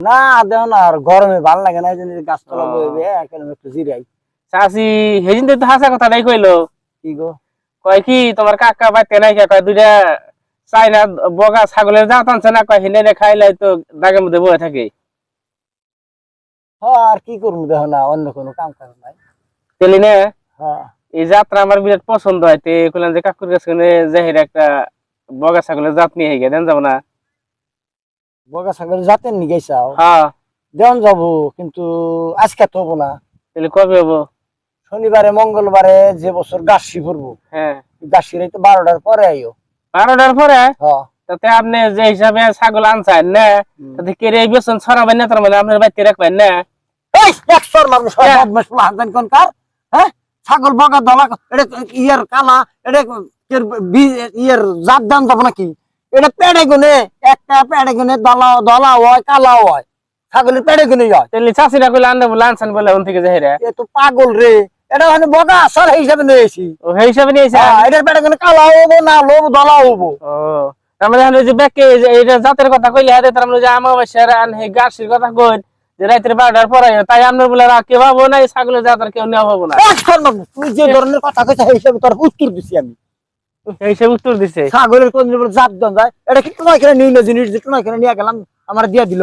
না দেও না আর গরমে ভালো লাগে না এই জন্য গাছতলা। বইবে একেবারে একটু জিরাই। চাষি সেদিন তো হাসা কথা নাই কইলো। কি গো? কয় কি তোমার কাকা বাইতে নাই কে? কয় দুইটা চাইনা বগা ছাগলের জাত আনছে না? কয় হিনে খাইলে তো দাগের মধ্যে বয়ে থাকে। আর কি করব দেখো না অন্য কোনো কাম কাজ নাই। তেলি নে। হ্যাঁ এই যাত্রা আমার বিরাট পছন্দ হয়। তে কইলাম যে কাকুর কাছে জাহির একটা বগা ছাগলের জাত নিয়ে গিয়ে দেন যাব না। বগা ছাগল জাতের নি গেছাও হ্যাঁ। দেন যাব কিন্তু আজকে তো হব না। তাহলে কবে হব? শনিবারে মঙ্গলবারে যে বছর গাছি ভরবো হ্যাঁ। গাছি তো বারোটার পরে আইও। বারোটার পরে? হ্যাঁ তাতে আপনি যে হিসাবে ছাগল আনছেন না? তাতে কেড়ে এই বেসন ছড়াবেন না তার মানে আপনার বাড়িতে রাখবেন না? এই একশোর মানুষ হ্যাঁ। বদমাস পোলা হানতেন কোন কার? হ্যাঁ? ছাগল বগা দলা এটা ইয়ার কালা? এটা ইয়ার জাত দান যাব নাকি? এটা পেড়ে গুনে একটা পেড়ে গুনে দলা দলা হয় কালা হয়। ছাগলের পেড়ে গুনে হয়। তাহলে চাষিরা কইলে আনলে বলে আনছেন বলে ওন থেকে জাহিরা এ তো পাগল রে। এটা মানে বগা আসল হিসাবে নিয়েছি ও সেই হিসাবে নিয়েছে হ্যাঁ, এটার পেড়ে গুনে কালা হব না লোব দলা হব। ও তার মানে যে ব্যাকে এটা জাতের কথা কইলে হাতে তার মানে যে আমাবাসার আন হে গাছের কথা কই যে রাতের বারোটার পরে তাই আপনার বলে কেউ ভাবো না এই ছাগলের জাত আর কেউ নেওয়া হব না। তুই যে ধরনের কথা কইছ সেই হিসাবে তোর উত্তর দিছি আমি। সে উত্তর দিছে। ছাগলের কোন জাত দন যায় এটা কি তোমার এখানে নিউ জিনিস? তোমার এখানে নিয়ে গেলাম, আমার দিয়ে দিল।